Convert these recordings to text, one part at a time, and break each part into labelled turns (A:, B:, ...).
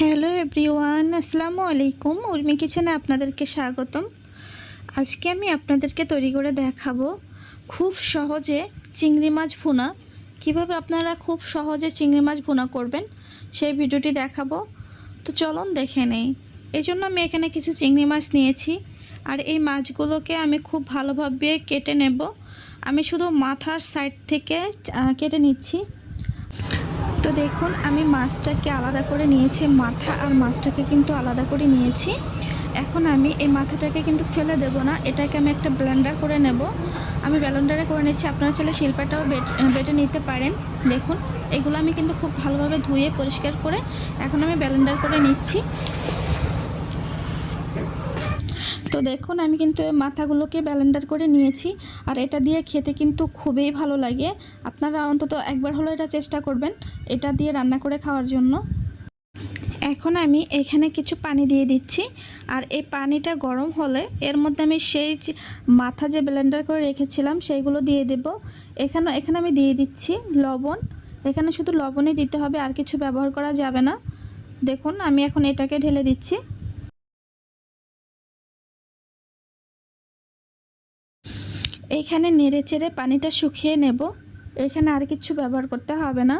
A: Hello everyone, আসসালামু আলাইকুম। উর্মি কিচেনে আপনাদেরকে স্বাগতম। আজকে আমি আপনাদেরকে তৈরি করে দেখাবো খুব সহজে চিংড়ি মাছ ভুনা। কীভাবে আপনারা খুব সহজে চিংড়ি মাছ ভুনা করবেন, সেই ভিডিওটি দেখাবো। তো চলুন দেখে নেই। এই জন্য আমি এখানে কিছু চিংড়ি মাছ নিয়েছি। আর এই মাছগুলোকে আমি খুব ভালোভাবে কেটে নেব। আমি শুধু মাথার সাইড থেকে কেটে নিচ্ছি। তো দেখুন, আমি মাছটাকে আলাদা করে নিয়েছি, মাথা আর মাছটাকে কিন্তু আলাদা করে নিয়েছি। এখন আমি এই মাথাটাকে কিন্তু ফেলে দেব না, এটাকে আমি একটা ব্লেন্ডার করে নেব। আমি ব্লেন্ডারে করে নিচ্ছি, আপনারা চাইলে শিল্পাটাও বেট নিতে পারেন। দেখুন, এগুলো আমি কিন্তু খুব ভালোভাবে ধুয়ে পরিষ্কার করে এখন আমি ব্লেন্ডার করে নিচ্ছি। তো দেখুন, আমি কিন্তু মাথাগুলোকে ব্লেন্ডার করে নিয়েছি। আর এটা দিয়ে খেতে কিন্তু খুবই ভালো লাগে। আপনারা অন্তত একবার হলেও এটা চেষ্টা করবেন, এটা দিয়ে রান্না করে খাওয়ার জন্য। এখন আমি এখানে কিছু পানি দিয়ে দিচ্ছি। আর এই পানিটা গরম হলে এর মধ্যে আমি সেই মাথা যে ব্লেন্ডার করে রেখেছিলাম, সেইগুলো দিয়ে দেব। এখানে এখানে আমি দিয়ে দিচ্ছি লবণ। এখানে শুধু লবণই দিতে হবে, আর কিছু ব্যবহার করা যাবে না। দেখুন, আমি এখন এটাকে ঢেলে দিচ্ছি। এইখানে নেড়ে চেড়ে পানিটা শুকিয়ে নেব। এখানে আর কিছু ব্যবহার করতে হবে না।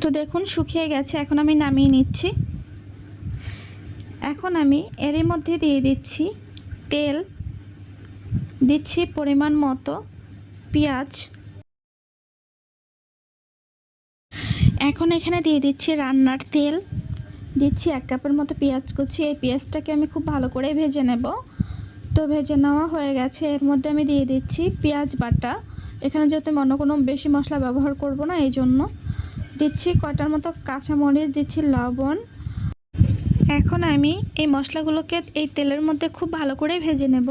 A: তো দেখুন, শুকিয়ে গেছে। এখন আমি নামিয়ে নিচ্ছি। এখন আমি এরই মধ্যে দিয়ে দিচ্ছি তেল। দিচ্ছি পরিমাণ মতো পেঁয়াজ। এখন এখানে দিয়ে দিচ্ছি রান্নার তেল। দিচ্ছি এক কাপের মতো পেঁয়াজ কুচি। এই পেঁয়াজটাকে আমি খুব ভালো করে ভেজে নেব। তো ভেজে নেওয়া হয়ে গেছে। এর মধ্যে আমি দিয়ে দিচ্ছি পেঁয়াজ বাটা। এখানে যেহেতু আমি অন্য কোনো বেশি মশলা ব্যবহার করব না, এই জন্য দিচ্ছি কটার মতো কাঁচামরিচ, দিচ্ছি লবণ। এখন আমি এই মশলাগুলোকে এই তেলের মধ্যে খুব ভালো করে ভেজে নেব।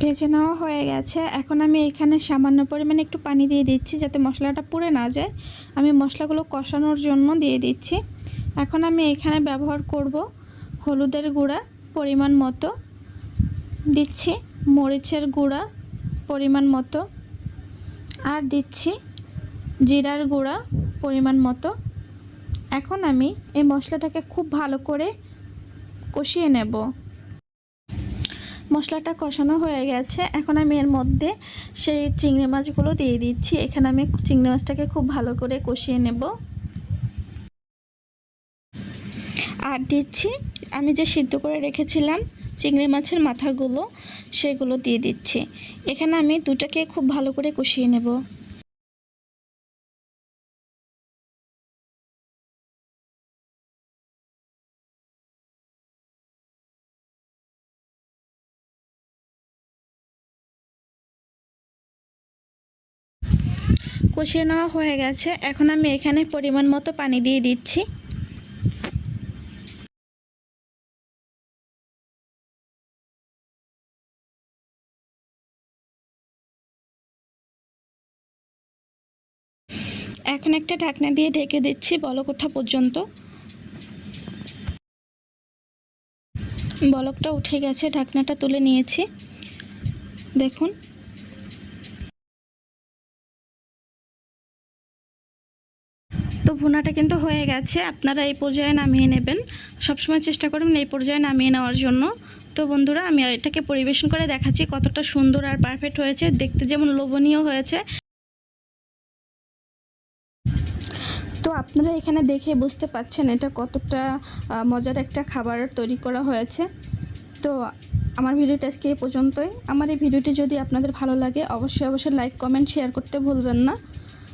A: ভেজে নেওয়া হয়ে গেছে। এখন আমি এখানে সামান্য পরিমাণে একটু পানি দিয়ে দিচ্ছি যাতে মশলাটা পুড়ে না যায়। আমি মশলাগুলো কষানোর জন্য দিয়ে দিচ্ছি। এখন আমি এখানে ব্যবহার করব হলুদের গুঁড়া পরিমাণ মতো। দিচ্ছি মরিচের গুঁড়া পরিমাণ মতো। আর দিচ্ছি জিরার গুঁড়া পরিমাণ মতো। এখন আমি এই মশলাটাকে খুব ভালো করে কষিয়ে নেব। মশলাটা কষানো হয়ে গেছে। এখন আমি এর মধ্যে সেই চিংড়ি মাছগুলো দিয়ে দিচ্ছি। এখানে আমি চিংড়ি মাছটাকে খুব ভালো করে কষিয়ে নেব। আর দিচ্ছি, আমি যে সিদ্ধ করে রেখেছিলাম চিংড়ি মাছের মাথাগুলো, সেগুলো দিয়ে দিচ্ছি। এখানে আমি দুটাকে খুব ভালো করে কষিয়ে নেব। কষিয়ে নেওয়া হয়ে গেছে। এখন আমি এখানে পরিমাণ মতো পানি দিয়ে দিচ্ছি। এখন একটা ঢাকনা দিয়ে ঢেকে দিচ্ছি বলক ওঠা পর্যন্ত। বলকটা উঠে গেছে, ঢাকনাটা তুলে নিয়েছি। দেখুন। তো ভুনাটা কিন্তু হয়ে গেছে, আপনারা এই পর্যায়ে নামিয়ে নেবেন। সবসময় চেষ্টা করবেন এই পর্যায়ে নামিয়ে নেওয়ার জন্য। তো বন্ধুরা, আমি এটাকে পরিবেশন করে দেখাচ্ছি কতটা সুন্দর আর পারফেক্ট হয়েছে। দেখতে যেমন লোভনীয় হয়েছে। তো আপনারা এখানে দেখে বুঝতে পাচ্ছেন এটা কতটা মজার একটা খাবার তৈরি করা হয়েছে। তো আমার ভিডিওটা আজকে এই পর্যন্তই। আমার এই ভিডিওটি যদি আপনাদের ভালো লাগে, অবশ্যই অবশ্যই লাইক কমেন্ট শেয়ার করতে ভুলবেন না।